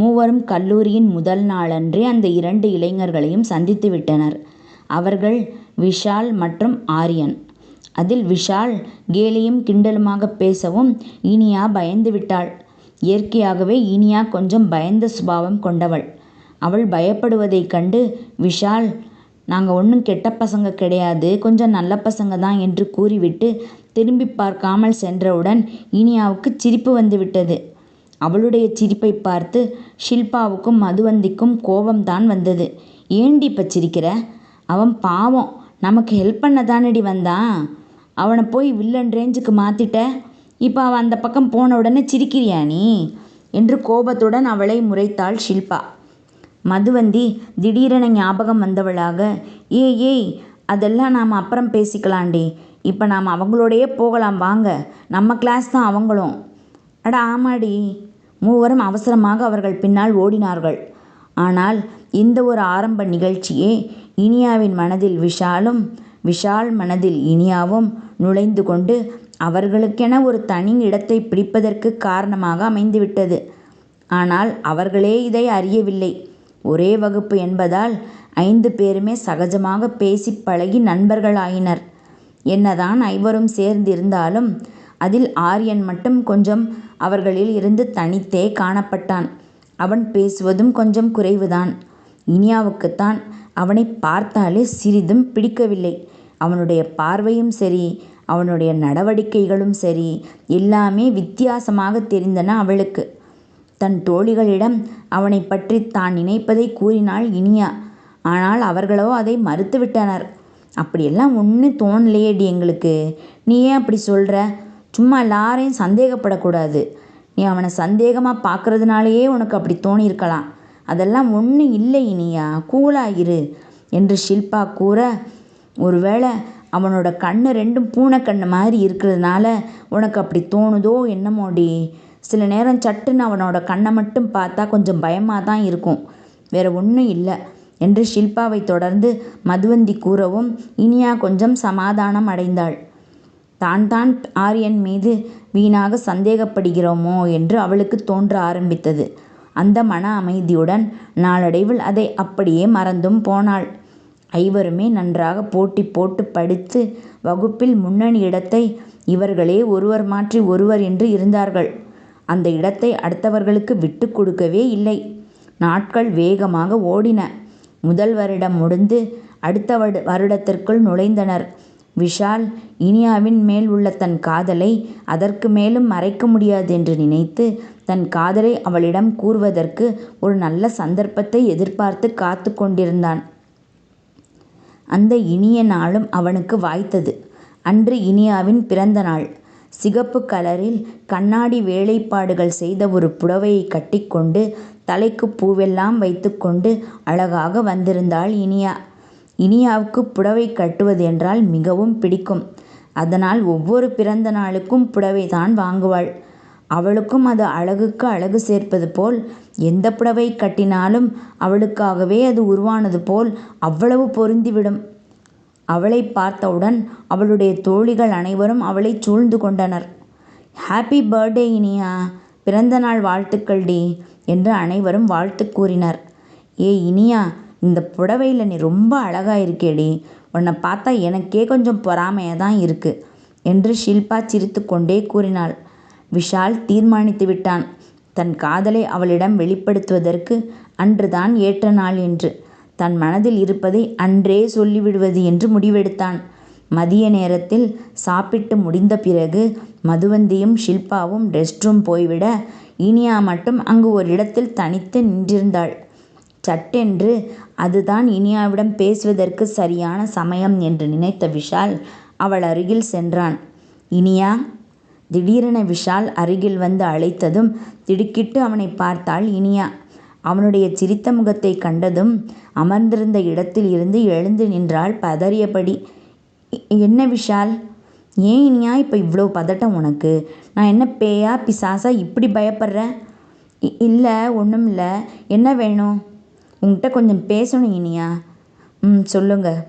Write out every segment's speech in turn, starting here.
மூவரும் கல்லூரியின் முதல் நாளன்றே அந்த இரண்டு இளைஞர்களையும் சந்தித்து விட்டனர். அவர்கள் விஷால் மற்றும் ஆரியன். அதில் விஷால் கேலியும் கிண்டலுமாக பேசவும் இனியா பயந்து விட்டாள். இயற்கையாகவே இனியா கொஞ்சம் பயந்த சுபாவம் கொண்டவள். அவள் பயப்படுவதைக் கண்டு விஷால் நாங்கள் ஒன்றும் கெட்ட பசங்க கிடையாது. கொஞ்சம் நல்ல பசங்க தான் என்று கூறிவிட்டு திரும்பி பார்க்காமல் சென்றவுடன் இனியாவுக்கு சிரிப்பு வந்துவிட்டது அவளுடைய சிரிப்பை பார்த்து ஷில்பாவுக்கும் மதுவந்திக்கும் கோபம்தான் வந்தது. ஏண்டி இப்போ சிரிக்கிற அவன் பாவம். நமக்கு ஹெல்ப் பண்ண தானடி வந்தான். அவனை போய் வில்லன் ரேஞ்சுக்கு மாற்றிட்ட இப்போ அவன் அந்த பக்கம் போன உடனே சிரிக்கிறியா நீ? என்று கோபத்துடன் அவளை முறைத்தாள் ஷில்பா. மதுவந்தி திடீரென ஞாபகம் வந்தவளாக ஏ ஏய் அதெல்லாம் நாம் அப்புறம் பேசிக்கலாண்டி இப்போ நாம் அவங்களோடையே போகலாம். வாங்க. நம்ம கிளாஸ் தான் அவங்களும். அட ஆமாடி. மூவரும் அவசரமாக அவர்கள் பின்னால் ஓடினார்கள். ஆனால் இந்த ஒரு ஆரம்ப நிகழ்ச்சியே இனியாவின் மனதில் விஷாலும் விஷால் மனதில் இனியாவும் நுழைந்து கொண்டு அவர்களுக்கென ஒரு தனி இடத்தை பிடிப்பதற்கு காரணமாக அமைந்துவிட்டது. ஆனால் அவர்களே இதை அறியவில்லை. ஒரே வகுப்பு என்பதால் ஐந்து பேருமே சகஜமாக பேசி பழகி நண்பர்களாயினர். என்னதான் ஐவரும் சேர்ந்திருந்தாலும் அதில் ஆரியன் மட்டும் கொஞ்சம் அவர்களில் இருந்து தனித்தே காணப்பட்டான். அவன் பேசுவதும் கொஞ்சம் குறைவுதான். இனியாவுக்குத்தான் அவனை பார்த்தாலே சிறிதும் பிடிக்கவில்லை. அவனுடைய பார்வையும் சரி அவனுடைய நடவடிக்கைகளும் சரி எல்லாமே வித்தியாசமாக தெரிந்தன அவளுக்கு. தன் தோழிகளிடம் அவனை பற்றி தான் நினைப்பதை கூறினாள் இனியா. ஆனால் அவர்களோ அதை மறுத்துவிட்டனர். அப்படியெல்லாம் ஒன்றும் தோணலையேடி எங்களுக்கு. நீ ஏன் அப்படி சொல்கிற சும்மா எல்லாரையும் சந்தேகப்படக்கூடாது. நீ அவனை சந்தேகமாக பார்க்கறதுனாலேயே உனக்கு அப்படி தோணியிருக்கலாம். அதெல்லாம் ஒன்றும் இல்லை இனியா. கூலாக இரு என்று ஷில்பா கூற ஒருவேளை அவனோட கண்ணு ரெண்டும் பூனை கண்ணு மாதிரி இருக்கிறதுனால உனக்கு அப்படி தோணுதோ என்னமோடி சில நேரம் சட்டுன்னு அவனோட கண்ணை மட்டும் பார்த்தா கொஞ்சம் பயமாக தான் இருக்கும். வேற ஒன்றும் இல்லை என்று ஷில்பாவை தொடர்ந்து மதுவந்தி கூறவும் இனியா கொஞ்சம் சமாதானம் அடைந்தாள். தான் தான் ஆரியன் மீது வீணாக சந்தேகப்படுகிறோமோ என்று அவளுக்கு தோன்ற ஆரம்பித்தது. அந்த மன அமைதியுடன் நாளடைவில் அதை அப்படியே மறந்தும் போனாள். ஐவருமே நன்றாக போட்டி போட்டு படித்து வகுப்பில் முன்னணி இடத்தை இவர்களே ஒருவர் மாற்றி ஒருவர் என்று இருந்தார்கள். அந்த இடத்தை அடுத்தவர்களுக்கு விட்டு கொடுக்கவே இல்லை. நாட்கள் வேகமாக ஓடின. முதல் வருடம் முடிந்து அடுத்த வருடத்திற்குள் நுழைந்தனர். விஷால் இனியாவின் மேல் உள்ள தன் காதலை அதற்கு மேலும் மறைக்க முடியாது என்று நினைத்து தன் காதலை அவளிடம் கூறுவதற்கு ஒரு நல்ல சந்தர்ப்பத்தை எதிர்பார்த்து காத்து கொண்டிருந்தான். அந்த இனிய நாளும் அவனுக்கு வாய்த்தது. அன்று இனியாவின் பிறந்த நாள். சிகப்பு கலரில் கண்ணாடி வேலைப்பாடுகள் செய்த ஒரு புடவையை கட்டிக்கொண்டு தலைக்கு பூவெல்லாம் வைத்துக்கொண்டு அழகாக வந்திருந்தாள் இனியா. இனியாவுக்கு புடவை கட்டுவது என்றால் மிகவும் பிடிக்கும். அதனால் ஒவ்வொரு பிறந்த நாளுக்கும் புடவை தான் வாங்குவாள். அவளுக்கும் அது அழகுக்கு அழகு சேர்ப்பது போல் எந்த புடவை கட்டினாலும் அவளுக்காகவே அது உருவானது போல் அவ்வளவு பொருந்திவிடும். அவளை பார்த்தவுடன் அவளுடைய தோழிகள் அனைவரும் அவளை சூழ்ந்து கொண்டனர். Happy birthday Iniya. பிறந்த நாள் வாழ்த்துக்கள் டி என்று அனைவரும் வாழ்த்து கூறினர். ஏ இனியா இந்த புடவையில் நீ ரொம்ப அழகாக இருக்கேடி. உன்னை பார்த்தா எனக்கே கொஞ்சம் பொறாமையாக தான் இருக்கு என்று ஷில்பா சிரித்து கொண்டே கூறினாள். விஷால் தீர்மானித்து விட்டான். தன் காதலை அவளிடம் வெளிப்படுத்துவதற்கு அன்றுதான் ஏற்ற நாள் என்று. தன் மனதில் இருப்பதை அன்றே சொல்லிவிடுவது என்று முடிவெடுத்தான். மதிய நேரத்தில் சாப்பிட்டு முடிந்த பிறகு மதுவந்தியும் ஷில்பாவும் ரெஸ்ட் ரூம் போய்விட இனியா மட்டும் அங்கு ஒரு இடத்தில் தனித்து நின்றிருந்தாள். சட்டென்று அதுதான் இனியாவிடம் பேசுவதற்கு சரியான சமயம் என்று நினைத்த விஷால் அவள் அருகில் சென்றான். இனியா திடீரென விஷால் அருகில் வந்து அழைத்ததும் திடுக்கிட்டு அவனை பார்த்தாள் இனியா. அவனுடைய சிரித்த முகத்தை கண்டதும் அமர்ந்திருந்த இடத்தில் இருந்து எழுந்து நின்றாள் பதறியபடி என்ன விஷால்? ஏன் இனியா இப்போ இவ்வளோ பதட்டம் உனக்கு? நான் என்ன பேயா பிசாசா இப்படி பயப்படுறேன் இல்லை ஒன்றும் இல்லை என்ன வேணும்? உங்கள்கிட்ட கொஞ்சம் பேசணும் இனியா. ம் சொல்லுங்க.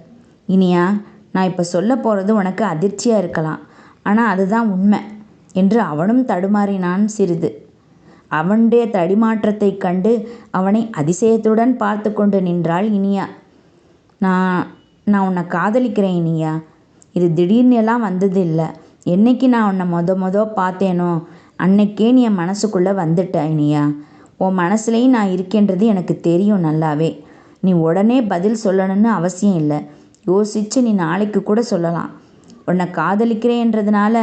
இனியா நான் இப்போ சொல்ல போகிறது உனக்கு அதிர்ச்சியாக இருக்கலாம். ஆனால் அதுதான் உண்மை என்று அவனும் தடுமாறினான் சிறிது. அவனுடைய தடிமாற்றத்தைக் கண்டு அவனை அதிசயத்துடன் பார்த்து கொண்டு நின்றாள் இனியா. நான் நான் உன்னை காதலிக்கிறேன் இனியா. இது திடீர்னு எல்லாம் வந்தது இல்லை. என்னைக்கு நான் உன்னை மொத மொத பார்த்தேனோ அன்னைக்கே நீ என் மனசுக்குள்ளே வந்துட்ட இனியா. உன் மனசுலையும் நான் இருக்கேன்றது எனக்கு தெரியும் நல்லாவே. நீ உடனே பதில் சொல்லணும்னு அவசியம் இல்லை. யோசித்து நீ நாளைக்கு கூட சொல்லலாம். உன்னை காதலிக்கிறேன்றதுனால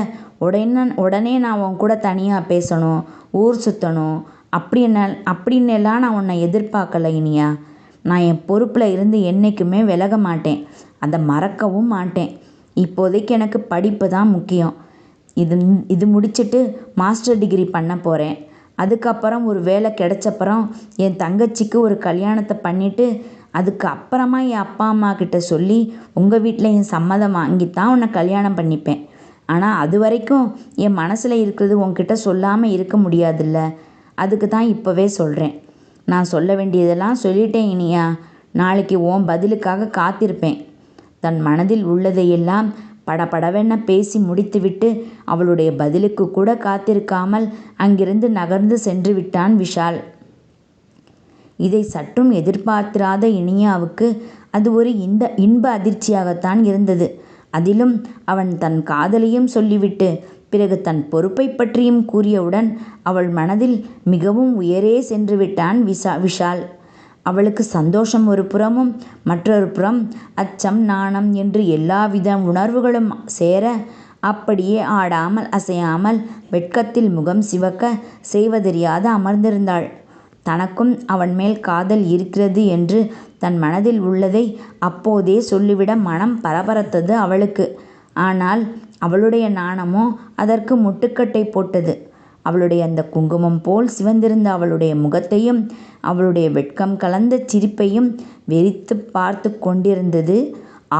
உடனே உடனே நான் உன் கூட தனியாக பேசணும் ஊர் சுற்றணும் அப்படி என்ன அப்படின்னெல்லாம் நான் உன்னை எதிர்பார்க்கல இனியா. நான் என் பொறுப்பில் இருந்து என்றைக்குமே விலக மாட்டேன். அதை மறக்கவும் மாட்டேன். இப்போதைக்கு எனக்கு படிப்பு தான் முக்கியம். இது இது முடிச்சுட்டு மாஸ்டர் டிகிரி பண்ண போகிறேன் அதுக்கப்புறம் ஒரு வேலை கிடைச்சப்புறம் என் தங்கச்சிக்கு ஒரு கல்யாணத்தை பண்ணிவிட்டு அதுக்கு அப்புறமா என் அப்பா அம்மா கிட்ட சொல்லி உங்கள் வீட்டில் என் சம்மதம் வாங்கி தான் உன்னை கல்யாணம் பண்ணிப்பேன். ஆனால் அது வரைக்கும் என் மனசில் இருக்கிறது உன்கிட்ட சொல்லாமல் இருக்க முடியாதுல்ல. அதுக்கு தான் இப்போவே சொல்கிறேன் நான் சொல்ல வேண்டியதெல்லாம் சொல்லிட்டேன் இனியா. நாளைக்கு உன் பதிலுக்காக காத்திருப்பேன். தன் மனதில் உள்ளதையெல்லாம் படபடவென பேசி முடித்துவிட்டு அவளுடைய பதிலுக்கு கூட காத்திருக்காமல் அங்கிருந்து நகர்ந்து சென்று விட்டான் விஷால். இதை சற்றும் எதிர்பார்த்திராத இனியாவுக்கு அது ஒரு இந்த இன்ப அதிர்ச்சியாகத்தான் இருந்தது. அதிலும் அவன் தன் காதலையும் சொல்லிவிட்டு பிறகு தன் பொறுப்பை பற்றியும் கூறியவுடன் அவள் மனதில் மிகவும் உயரே சென்று விட்டான் விஷா விஷால். அவளுக்கு சந்தோஷம் ஒரு புறமும் மற்றொரு புறம் அச்சம் நாணம் என்று எல்லாவித உணர்வுகளும் சேர அப்படியே ஆடாமல் அசையாமல் வெட்கத்தில் முகம் சிவக்க செய்வதறியாத அமர்ந்திருந்தாள். தனக்கும் அவன் மேல் காதல் இருக்கிறது என்று தன் மனதில் உள்ளதை அப்போதே சொல்லிவிட மனம் பரபரத்தது அவளுக்கு. ஆனால் அவளுடைய நாணமோ அதற்கு முட்டுக்கட்டை போட்டது. அவளுடைய அந்த குங்குமம் போல் சிவந்திருந்த அவளுடைய முகத்தையும் அவளுடைய வெட்கம் கலந்த சிரிப்பையும் வெறித்து பார்த்து கொண்டிருந்தது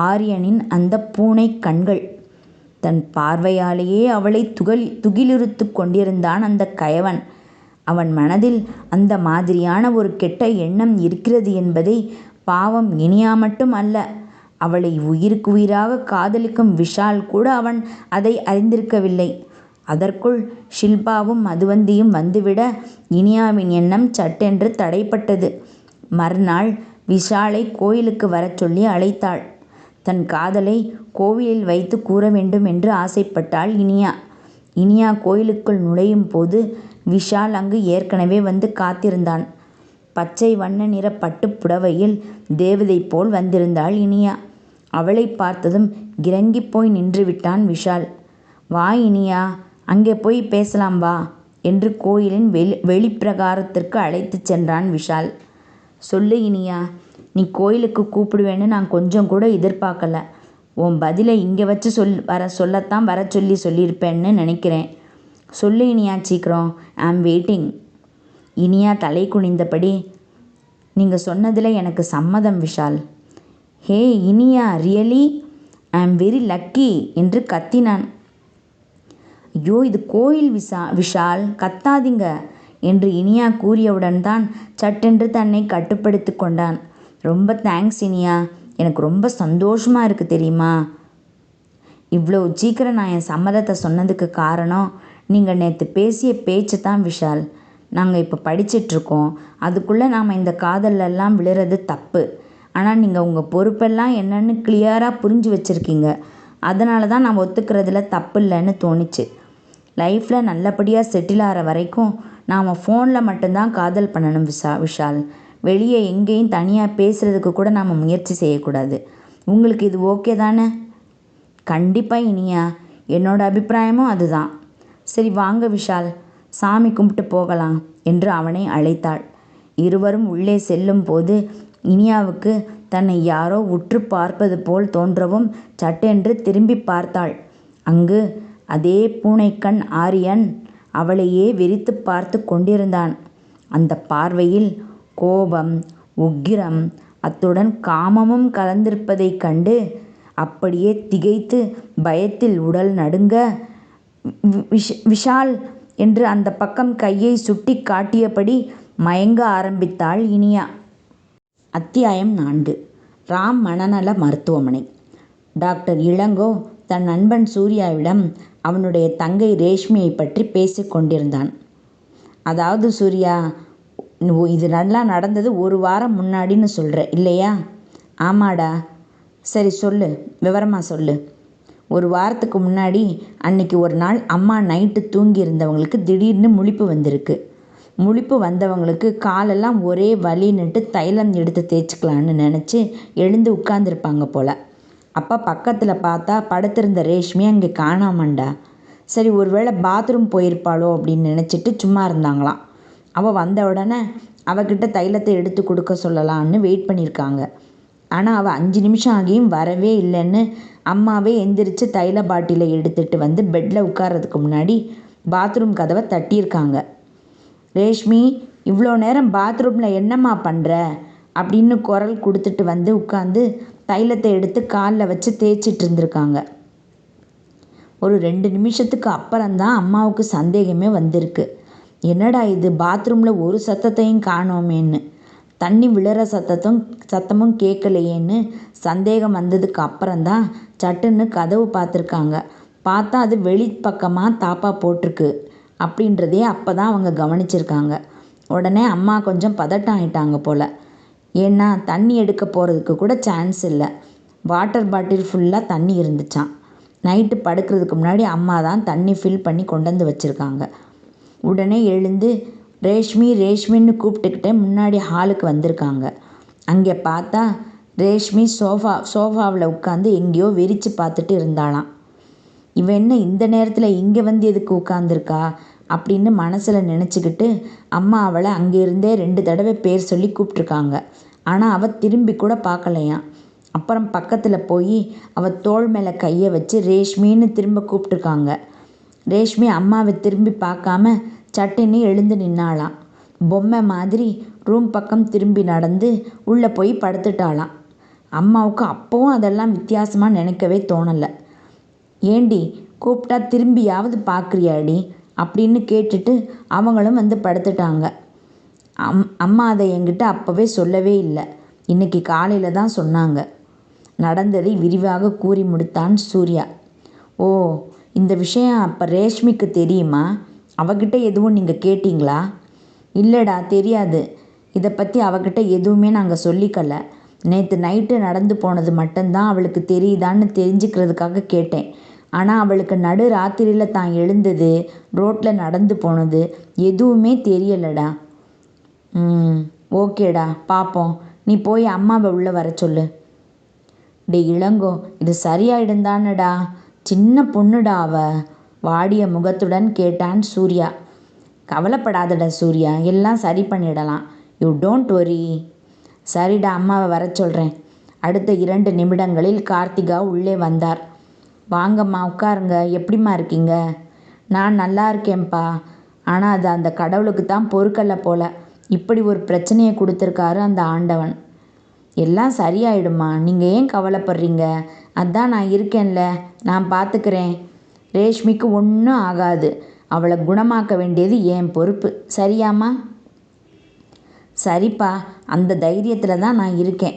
ஆரியனின் அந்த பூனை கண்கள். தன் பார்வையாலேயே அவளை துகளி துகிலுறுத்து கொண்டிருந்தான் அந்த கயவன். அவன் மனதில் அந்த மாதிரியான ஒரு கெட்ட எண்ணம் இருக்கிறது என்பதை பாவம் இனியா மட்டும் அல்ல அவளை உயிருக்கு உயிராக காதலிக்கும் விஷால் கூட அவன் அதை அறிந்திருக்கவில்லை. அதற்குள் ஷில்பாவும் மதுவந்தியும் வந்துவிட இனியாவின் எண்ணம் சட்டென்று தடைப்பட்டது. மறுநாள் விஷாலை கோயிலுக்கு வரச் சொல்லி அழைத்தாள். தன் காதலை கோவிலில் வைத்து கூற வேண்டும் என்று ஆசைப்பட்டாள் இனியா. இனியா கோயிலுக்குள் நுழையும் போது விஷால் அங்கு ஏற்கனவே வந்து காத்திருந்தான். பச்சை வண்ண நிற பட்டுப் புடவையில் தேவதை போல் வந்திருந்தாள் இனியா. அவளை பார்த்ததும் கிறங்கி போய் நின்று விட்டான் விஷால். வா இனியா அங்கே போய் பேசலாம் வா என்று கோயிலின் வெளி வெளிப்பிரகாரத்திற்கு அழைத்துச் சென்றான் விஷால். சொல்லு இனியா நீ கோயிலுக்கு கூப்பிடுவேன்னு நான் கொஞ்சம் கூட எதிர்பார்க்கல. உன் பதிலை இங்கே வச்சு சொல் வர சொல்லத்தான் வர சொல்லி சொல்லியிருப்பேன்னு நினைக்கிறேன். சொல்லு இனியா சீக்கிரம் ஐ ஆம் வெயிட்டிங் இனியா தலை குனிந்தபடி நீங்கள் சொன்னதில் எனக்கு சம்மதம் Vishal. Hey Iniya really? I am very lucky என்று கத்தினான். ஐயோ இது கோயில் விசா விஷால் கத்தாதீங்க என்று இனியா கூறியவுடன் தான் சட்டென்று தன்னை கட்டுப்படுத்தி கொண்டான். ரொம்ப தேங்க்ஸ் இனியா. எனக்கு ரொம்ப சந்தோஷமாக இருக்குது தெரியுமா? இவ்வளோ சீக்கிரம் நான் என் சம்மதத்தை சொன்னதுக்கு காரணம் நீங்கள் நேற்று பேசிய பேச்சு தான் விஷால். நாங்கள் இப்போ படிச்சிட்ருக்கோம். அதுக்குள்ளே நாம் இந்த காதலெல்லாம் விழுறது தப்பு. ஆனால் நீங்கள் உங்கள் பொறுப்பெல்லாம் என்னென்னு கிளியராக புரிஞ்சு வச்சுருக்கீங்க. அதனால தான் நான் ஒத்துக்கிறதுல தப்பு இல்லைன்னு தோணுச்சு. லைஃப்பில் நல்லபடியாக செட்டில் ஆகிற வரைக்கும் நாம் ஃபோனில் மட்டும்தான் காதல் பண்ணணும் விஷா விஷால். வெளியே எங்கேயும் தனியாக பேசுகிறதுக்கு கூட நாம் முயற்சி செய்யக்கூடாது. உங்களுக்கு இது ஓகே தானே? கண்டிப்பாக இனியா. என்னோடய அபிப்பிராயமும் அதுதான். சரி வாங்க விஷால். சாமி கும்பிட்டு போகலாம் என்று அவனை அழைத்தாள். இருவரும் உள்ளே செல்லும் போது இனியாவுக்கு தன்னை யாரோ உற்று பார்ப்பது போல் தோன்றவும் சட்டென்று திரும்பி பார்த்தாள். அங்கு அதே பூனைக்கண் ஆரியன் அவளையே வெறித்துப் பார்த்து கொண்டிருந்தான். அந்த பார்வையில் கோபம் உக்கிரம் அத்துடன் காமமும் கலந்திருப்பதைக் கண்டு அப்படியே திகைத்து பயத்தில் உடல் நடுங்க விஷ விஷால் என்று அந்த பக்கம் கையை சுட்டி காட்டியபடி மயங்க ஆரம்பித்தாள் இனியா. அத்தியாயம் நான்கு. ராம் மனநல மருத்துவமனை. டாக்டர் இளங்கோ தன் நண்பன் சூர்யாவிடம் அவனுடைய தங்கை ரேஷ்மியை பற்றி பேசி கொண்டிருந்தான். அதாவது சூர்யா இது நல்லா நடந்தது ஒரு வாரம் முன்னாடின்னு சொல்கிற இல்லையா? ஆமாடா. சரி சொல்லு விவரமாக சொல்லு. ஒரு வாரத்துக்கு முன்னாடி அன்னைக்கு ஒரு நாள் அம்மா நைட்டு தூங்கி இருந்தவங்களுக்கு திடீர்னு முழிப்பு வந்திருக்கு. முழிப்பு வந்தவங்களுக்கு காலெல்லாம் ஒரே வலின்னுட்டு தைலம் எடுத்து தேய்ச்சிக்கலான்னு நினச்சி எழுந்து உட்காந்துருப்பாங்க போல். அப்போ பக்கத்தில் பார்த்தா படுத்திருந்த ரேஷ்மி அங்கே காணாமண்டா. சரி ஒருவேளை பாத்ரூம் போயிருப்பாளோ அப்படின்னு நினச்சிட்டு சும்மா இருந்தாங்களாம். அவள் வந்த உடனே அவகிட்ட தைலத்தை எடுத்து கொடுக்க சொல்லலான்னு வெயிட் பண்ணியிருக்காங்க. ஆனால் அவள் அஞ்சு நிமிஷம் ஆகியும் வரவே இல்லைன்னு அம்மாவே எந்திரிச்சு தைல பாட்டிலை எடுத்துகிட்டு வந்து பெட்டில் உட்கார்றதுக்கு முன்னாடி பாத்ரூம் கதவை தட்டியிருக்காங்க. ரேஷ்மி இவ்வளோ நேரம் பாத்ரூமில் என்னம்மா பண்ணுற அப்படின்னு குரல் கொடுத்துட்டு வந்து உட்காந்து தைலத்தை எடுத்து காலில் வச்சு தேய்ச்சிட்டு இருந்திருக்காங்க. ஒரு ரெண்டு நிமிஷத்துக்கு அப்புறம்தான் அம்மாவுக்கு சந்தேகமே வந்திருக்கு. என்னடா இது பாத்ரூமில் ஒரு சத்தத்தையும் காணோமேன்னு. தண்ணி விழுற சத்தத்தும் சத்தமும் கேட்கலையேன்னு சந்தேகம் வந்ததுக்கு அப்புறம்தான் சட்டுன்னு கதவு பார்த்துருக்காங்க. பார்த்தா அது வெளி பக்கமாக தாப்பா போட்டிருக்கு அப்படின்றதே அப்போ தான் அவங்க கவனிச்சிருக்காங்க. உடனே அம்மா கொஞ்சம் பதட்டம் ஆயிட்டாங்க போல். ஏன்னா தண்ணி எடுக்க போகிறதுக்கு கூட சான்ஸ் இல்லை. வாட்டர் பாட்டில் ஃபுல்லாக தண்ணி இருந்துச்சான் நைட்டு படுக்கிறதுக்கு முன்னாடி அம்மா தான் தண்ணி ஃபில் பண்ணி கொண்டு வந்து வச்சுருக்காங்க. உடனே எழுந்து ரேஷ்மி ரேஷ்மின்னு கூப்பிட்டுக்கிட்டே முன்னாடி ஹாலுக்கு வந்திருக்காங்க. அங்கே பார்த்தா ரேஷ்மி சோஃபா சோஃபாவில் உட்காந்து எங்கேயோ விரித்து பார்த்துட்டு இருந்தாளாம். இவன் என்ன இந்த நேரத்தில் இங்கே வந்து எதுக்கு உட்காந்துருக்கா அப்படின்னு மனசில் நினச்சிக்கிட்டு அம்மா அவளை அங்கேருந்தே ரெண்டு தடவை பேர் சொல்லி கூப்பிட்ருக்காங்க ஆனால் அவள் திரும்பி கூட பார்க்கலையாம். அப்புறம் பக்கத்தில் போய் அவள் தோள் மேலே கையை வச்சு ரேஷ்மின்னு திரும்ப கூப்பிட்ருக்காங்க ரேஷ்மி அம்மாவை திரும்பி பார்க்காம சட்டின்னு எழுந்து நின்னாளாம். பொம்மை மாதிரி ரூம் பக்கம் திரும்பி நடந்து உள்ளே போய் படுத்துட்டாளாம். அம்மாவுக்கு அப்போவும் அதெல்லாம் வித்தியாசமாக நினைக்கவே தோணலை. ஏண்டி கூப்பிட்டா திரும்பியாவது பார்க்குறியாடி? அப்படின்னு கேட்டுட்டு அவங்களும் வந்து படுத்துட்டாங்க. அம்மா அதை என்கிட்ட அப்போவே சொல்லவே இல்லை. இன்னைக்கு காலையில் தான் சொன்னாங்க. நடந்ததை விரிவாக கூறி முடித்தான் சூர்யா. ஓ இந்த விஷயம் அப்போ ரேஷ்மிக்கு தெரியுமா? அவகிட்ட எதுவும் நீங்கள் கேட்டிங்களா? இல்லைடா தெரியாது. இதை பற்றி அவகிட்ட எதுவுமே நாங்கள் சொல்லிக்கல. நேற்று நைட்டு நடந்து போனது மட்டும்தான் அவளுக்கு தெரியுதான்னு தெரிஞ்சுக்கிறதுக்காக கேட்டேன். ஆனால் அவளுக்கு நடு ராத்திரியில் தான் எழுந்தது ரோட்டில் நடந்து போனது எதுவுமே தெரியலடா. ம் ஓகேடா பார்ப்போம் நீ போய் அம்மாவை உள்ளே வர சொல்லு. டே இளங்கோ இது சரியாயிடும் தானடா சின்ன பொண்ணுடா அவ. வாடிய முகத்துடன் கேட்டான் சூர்யா. கவலைப்படாதடா சூர்யா எல்லாம் சரி பண்ணிடலாம். யூ டோன்ட் ஒரி சரிடா அம்மாவை வர சொல்கிறேன் அடுத்த இரண்டு நிமிடங்களில் கார்த்திகா உள்ளே வந்தார். வாங்கம்மா உட்காருங்க. எப்படிம்மா இருக்கீங்க? நான் நல்லா இருக்கேன்ப்பா. ஆனால் அது அந்த கடவுளுக்கு தான் பொறுக்கல்ல போல. இப்படி ஒரு பிரச்சனையை கொடுத்துருக்காரு அந்த ஆண்டவன். எல்லாம் சரியாயிடுமா? நீங்கள் ஏன் கவலைப்படுறீங்க? அதான் நான் இருக்கேன்ல நான் பார்த்துக்கிறேன் ரேஷ்மிக்கு ஒன்றும் ஆகாது. அவளை குணமாக்க வேண்டியது என் பொறுப்பு. சரியாம்மா? சரிப்பா அந்த தைரியத்தில் தான் நான் இருக்கேன்.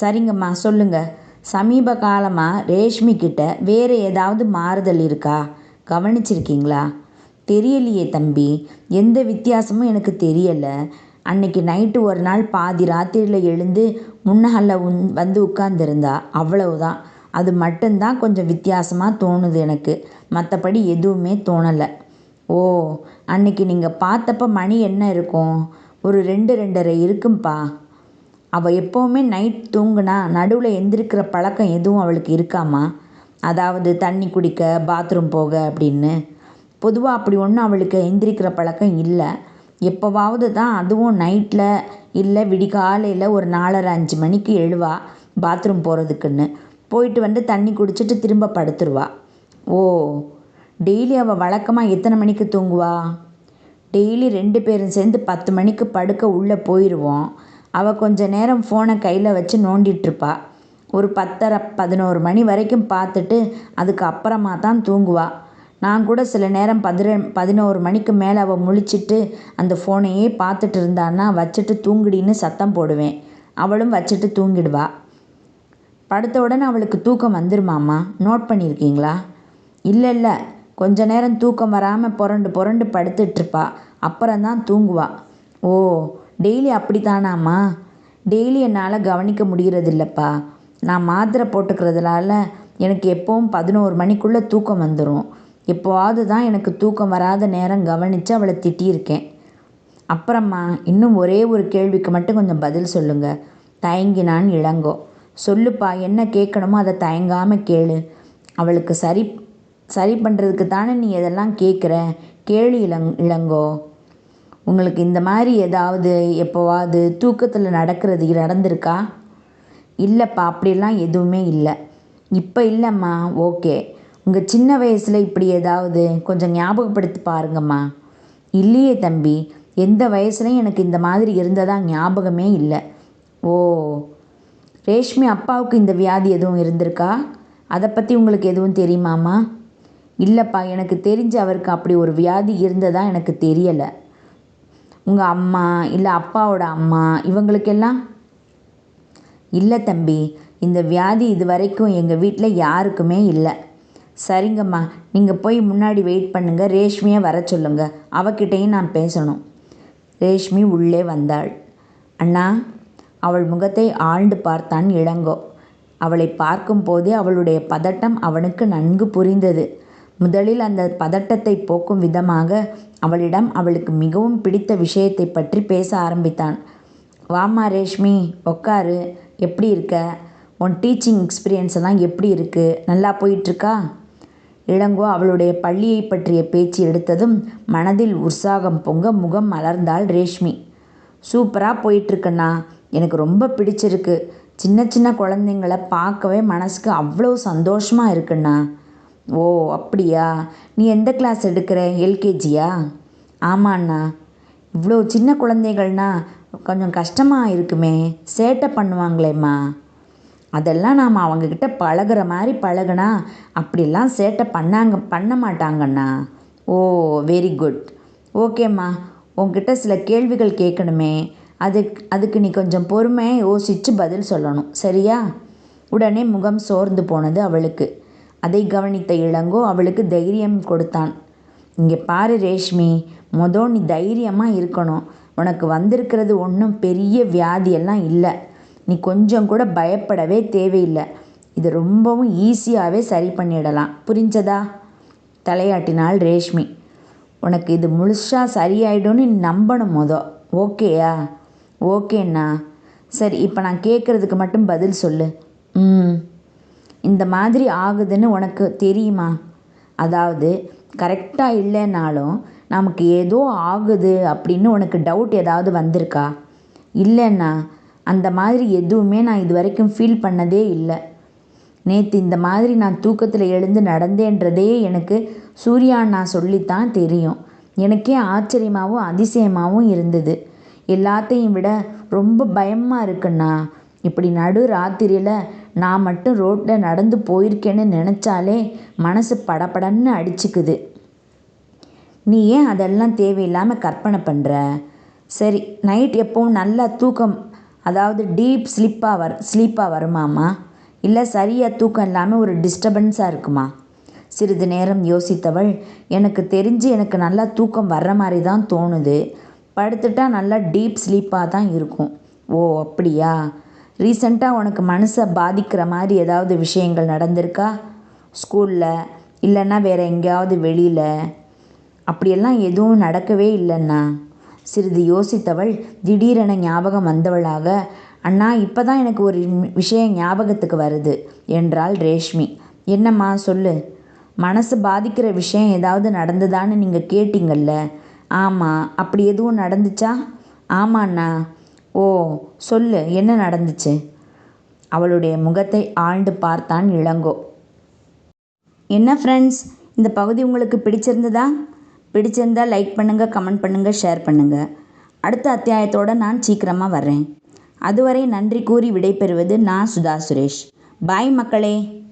சரிங்கம்மா சொல்லுங்கள் சமீப காலமாக ரேஷ்மி கிட்ட வேறு ஏதாவது மாறுதல் இருக்கா? கவனிச்சிருக்கீங்களா? தெரியலையே தம்பி. எந்த வித்தியாசமும் எனக்கு தெரியலை. அன்னைக்கு நைட்டு ஒரு நாள் பாதி ராத்திரியில் எழுந்து முன்னகல்ல உன் வந்து உட்கார்ந்துருந்தா. அவ்வளவுதான். அது மட்டும்தான் கொஞ்சம் வித்தியாசமாக தோணுது எனக்கு. மற்றபடி எதுவுமே தோணலை. ஓ அன்னைக்கு நீங்கள் பார்த்தப்ப மணி என்ன இருக்கும்? ஒரு ரெண்டு ரெண்டரை இருக்கும்பா. அவள் எப்போவுமே நைட் தூங்குனா நடுவில் எந்திருக்கிற பழக்கம் எதுவும் அவளுக்கு இருக்காமா? அதாவது தண்ணி குடிக்க பாத்ரூம் போக அப்படின்னு. பொதுவாக அப்படி ஒன்றும் அவளுக்கு எந்திரிக்கிற பழக்கம் இல்லை. எப்போவாவது தான் அதுவும் நைட்டில் இல்லை விடிகாலையில் ஒரு நாலரை அஞ்சு மணிக்கு எழுவா பாத்ரூம் போகிறதுக்குன்னு போயிட்டு வந்து தண்ணி குடிச்சிட்டு திரும்ப படுத்துருவா. ஓ டெய்லி அவள் வழக்கமாக எத்தனை மணிக்கு தூங்குவா? டெய்லி ரெண்டு பேரும் சேர்ந்து பத்து மணிக்கு படுக்க உள்ளே போயிடுவோம் அவள் கொஞ்ச நேரம் ஃபோனை கையில் வச்சு நோண்டிகிட்ருப்பா ஒரு பத்தரை பதினோரு மணி வரைக்கும் பார்த்துட்டு அதுக்கு அப்புறமா தான் தூங்குவாள் நான் கூட சில நேரம் பதிரெ பதினோரு மணிக்கு மேலே அவள் முழிச்சிட்டு அந்த ஃபோனையே பார்த்துட்டு இருந்தான்னா வச்சுட்டு தூங்குடின்னு சத்தம் போடுவேன். அவளும் வச்சுட்டு தூங்கிடுவா. படுத்த உடனே அவளுக்கு தூக்கம் வந்துருமாம்மா? நோட் பண்ணியிருக்கீங்களா? இல்லை இல்லை. கொஞ்ச நேரம் தூக்கம் வராமல் புரண்டு புரண்டு படுத்துட்ருப்பா. அப்புறம்தான் தூங்குவா. ஓ டெய்லி அப்படி தானாம்மா டெய்லி என்னால் கவனிக்க முடிகிறதில்லப்பா நான் மாத்திரை போட்டுக்கிறதுனால எனக்கு எப்போவும் பதினோரு மணிக்குள்ளே தூக்கம் வந்துடும் எப்போவாவது தான் எனக்கு தூக்கம் வராத நேரம் கவனித்து அவளை திட்டியிருக்கேன். அப்புறம்மா இன்னும் ஒரே ஒரு கேள்விக்கு மட்டும் கொஞ்சம் பதில் சொல்லுங்கள் தயங்கினான் இளங்கோ. சொல்லுப்பா என்ன கேட்கணுமோ அதை தயங்காமல் கேளு. அவளுக்கு சரி சரி பண்ணுறதுக்கு தானே நீ இதெல்லாம் கேட்குற? கேளு இளங் இளங்கோ. உங்களுக்கு இந்த மாதிரி ஏதாவது எப்போவாது தூக்கத்தில் நடக்கிறது நடந்திருக்கா? இல்லைப்பா அப்படிலாம் எதுவுமே இல்லை. இப்போ இல்லைம்மா ஓகே. உங்கள் சின்ன வயசில் இப்படி ஏதாவது கொஞ்சம் ஞாபகப்படுத்தி பாருங்கம்மா. இல்லையே தம்பி எந்த வயசுலையும் எனக்கு இந்த மாதிரி இருந்ததா ஞாபகமே இல்லை. ஓ ரேஷ்மி அப்பாவுக்கு இந்த வியாதி எதுவும் இருந்திருக்கா? அதை பற்றி உங்களுக்கு எதுவும் தெரியுமாம்மா? இல்லைப்பா எனக்கு தெரிஞ்சு அவருக்கு அப்படி ஒரு வியாதி இருந்ததா எனக்கு தெரியலை. உங்கள் அம்மா இல்லை அப்பாவோட அம்மா இவங்களுக்கெல்லாம்? இல்லை தம்பி இந்த வியாதி இது வரைக்கும் எங்கள் வீட்டில் யாருக்குமே இல்லை. சரிங்கம்மா நீங்கள் போய் முன்னாடி வெயிட் பண்ணுங்கள் ரேஷ்மியை வர சொல்லுங்கள் அவகிட்டையும் நான் பேசணும். ரேஷ்மி உள்ளே வந்தாள். அண்ணா அவள் முகத்தை ஆழ்ந்து பார்த்தான் இளங்கோ. அவளை பார்க்கும்போதே அவளுடைய பதட்டம் அவனுக்கு நன்கு புரிந்தது. முதலில் அந்த பதட்டத்தை போக்கும் விதமாக அவளிடம் அவளுக்கு மிகவும் பிடித்த விஷயத்தை பற்றி பேச ஆரம்பித்தான். வாமா ரேஷ்மி உக்காரு. எப்படி இருக்க? உன் டீச்சிங் எக்ஸ்பீரியன்ஸ் எல்லாம் எப்படி இருக்குது நல்லா போயிட்டுருக்கா இளங்கோ அவளுடைய பள்ளியை பற்றிய பேச்சு எடுத்ததும் மனதில் உற்சாகம் பொங்க முகம் மலர்ந்தாள் ரேஷ்மி. சூப்பராக போயிட்டுருக்கண்ணா. எனக்கு ரொம்ப பிடிச்சிருக்கு. சின்ன சின்ன குழந்தைங்கள பார்க்கவே மனசுக்கு அவ்வளோ சந்தோஷமாக இருக்குண்ணா. ஓ அப்படியா? நீ எந்த கிளாஸ் எடுக்கிற? எல்கேஜியா ஆமாண்ணா. இவ்வளோ சின்ன குழந்தைகள்னா கொஞ்சம் கஷ்டமாக இருக்குமே. சேட்டை பண்ணுவாங்களேம்மா. அதெல்லாம் நாம் அவங்கக்கிட்ட பழகுற மாதிரி பழகுனா அப்படிலாம் சேட்டை பண்ணாங்க பண்ண மாட்டாங்கண்ணா. ஓ வெரி குட் ஓகேம்மா உங்ககிட்ட சில கேள்விகள் கேட்கணுமே. அதுக்கு அதுக்கு நீ கொஞ்சம் பொறுமையாக யோசித்து பதில் சொல்லணும். சரியா? உடனே முகம் சோர்ந்து போனது அவளுக்கு. அதை கவனித்த இளங்கோ அவளுக்கு தைரியம் கொடுத்தான். இங்கே பாரு ரேஷ்மி மொதல் நீ தைரியமாக இருக்கணும். உனக்கு வந்திருக்கிறது ஒன்றும் பெரிய வியாதியெல்லாம் இல்லை. நீ கொஞ்சம் கூட பயப்படவே தேவையில்லை. இது ரொம்பவும் ஈஸியாகவே சரி பண்ணிடலாம். புரிஞ்சதா? தலையாட்டினாள் ரேஷ்மி. உனக்கு இது முழுசாக சரியாயிடும்னு நம்பணும் மொதல் ஓகேயா? ஓகேண்ணா. சரி இப்போ நான் கேட்குறதுக்கு மட்டும் பதில் சொல்லு. ம். இந்த மாதிரி ஆகுதுன்னு உனக்கு தெரியுமா? அதாவது கரெக்டாக இல்லைன்னாலும் நமக்கு ஏதோ ஆகுது அப்படின்னு உனக்கு டவுட் ஏதாவது வந்திருக்கா? இல்லைண்ணா. அந்த மாதிரி எதுவுமே நான் இது வரைக்கும் ஃபீல் பண்ணதே இல்லை. நேற்று இந்த மாதிரி நான் தூக்கத்தில் எழுந்து நடந்தேன்றதே எனக்கு சூர்யா அண்ணா சொல்லித்தான் தெரியும். எனக்கே ஆச்சரியமாகவும் அதிசயமாகவும் இருந்தது. எல்லாத்தையும் விட ரொம்ப பயமாக இருக்குண்ணா. இப்படி நடு ராத்திரியில் நான் மட்டும் ரோட்டில் நடந்து போயிருக்கேன்னு நினச்சாலே மனசு படபடன்னு அடிச்சுக்குது. நீ ஏன் அதெல்லாம் தேவையில்லாமல் கற்பனை பண்ணுற சரி நைட் எப்பவும் நல்லா தூக்கம் அதாவது டீப் ஸ்லிப்பாக வர ஸ்லீப்பாக வருமாம்மா இல்லை சரியாக தூக்கம் இல்லாமல் ஒரு டிஸ்டர்பன்ஸாக இருக்குமா? சிறிது நேரம் யோசித்தவள் எனக்கு தெரிஞ்சு எனக்கு நல்லா தூக்கம் வர்ற மாதிரி தான் தோணுது. படுத்துட்டா நல்லா டீப் ஸ்லீப்பாக தான் இருக்கும். ஓ அப்படியா? ரீசண்டாக உனக்கு மனசை பாதிக்கிற மாதிரி ஏதாவது விஷயங்கள் நடந்திருக்கா? ஸ்கூலில் இல்லைன்னா வேறு எங்கேயாவது வெளியில். அப்படியெல்லாம் எதுவும் நடக்கவே இல்லைண்ணா சிறிது யோசித்தவள் திடீரென ஞாபகம் வந்தவளாக அண்ணா இப்போ தான் எனக்கு ஒரு விஷயம் ஞாபகத்துக்கு வருது என்றாள் ரேஷ்மி. என்னம்மா சொல்லு. மனசு பாதிக்கிற விஷயம் ஏதாவது நடந்ததான்னு நீங்கள் கேட்டீங்கல்ல? ஆமாம் அப்படி எதுவும் நடந்துச்சா? ஆமாண்ணா ஓ சொல்லு என்ன நடந்துச்சு? அவளுடைய முகத்தை ஆழ்ந்து பார்த்தான் இளங்கோ. என்ன ஃப்ரெண்ட்ஸ் இந்த பகுதி உங்களுக்கு பிடிச்சிருந்ததா? பிடிச்சிருந்தால் லைக் பண்ணுங்கள் கமெண்ட் பண்ணுங்கள் ஷேர் பண்ணுங்கள் அடுத்த அத்தியாயத்தோடு நான் சீக்கிரமாக வர்றேன். அதுவரை நன்றி கூறி விடைபெறுவது நான் சுதா சுரேஷ். பாய் மக்களே.